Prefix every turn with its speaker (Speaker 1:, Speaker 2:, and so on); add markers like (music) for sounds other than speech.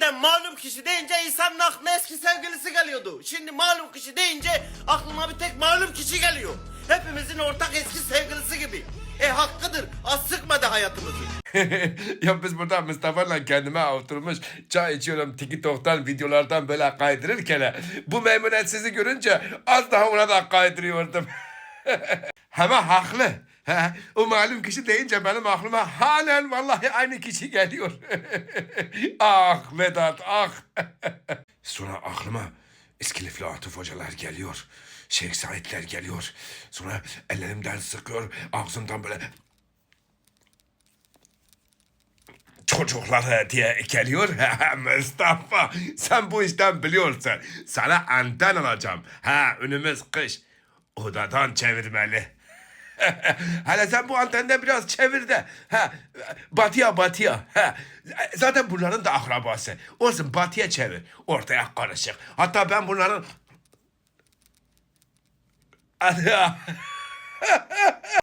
Speaker 1: Eskiden malum kişi deyince insanın aklına eski sevgilisi geliyordu. Şimdi malum kişi deyince aklıma bir tek malum kişi geliyor. Hepimizin ortak eski sevgilisi gibi. E hakkıdır. Az sıkmadı hayatımızı. (laughs)
Speaker 2: ya biz burada Mustafa'yla kendime oturmuş çay içiyorum TikTok'tan videolardan böyle kaydırırken bu memnuniyetsizi görünce az daha ona da kaydırıyordum. (laughs) Hemen haklı. O malum kişi deyince benim aklıma halen vallahi aynı kişi geliyor. (laughs) ah Vedat ah. (laughs) Sonra aklıma İskilifli Atıf hocalar geliyor. Şeyh Saidler geliyor. Sonra ellerimden sıkıyor. Ağzımdan böyle çocukları diye geliyor. (laughs) Mustafa sen bu işten biliyorsun. Sana anten alacağım. Ha önümüz kış. Odadan çevirmeli. (laughs) Hele sen bu antenden biraz çevir de. Ha, batıya batıya. Ha, zaten bunların da akrabası. Olsun batıya çevir. Ortaya karışık. Hatta ben bunların... (laughs) (laughs)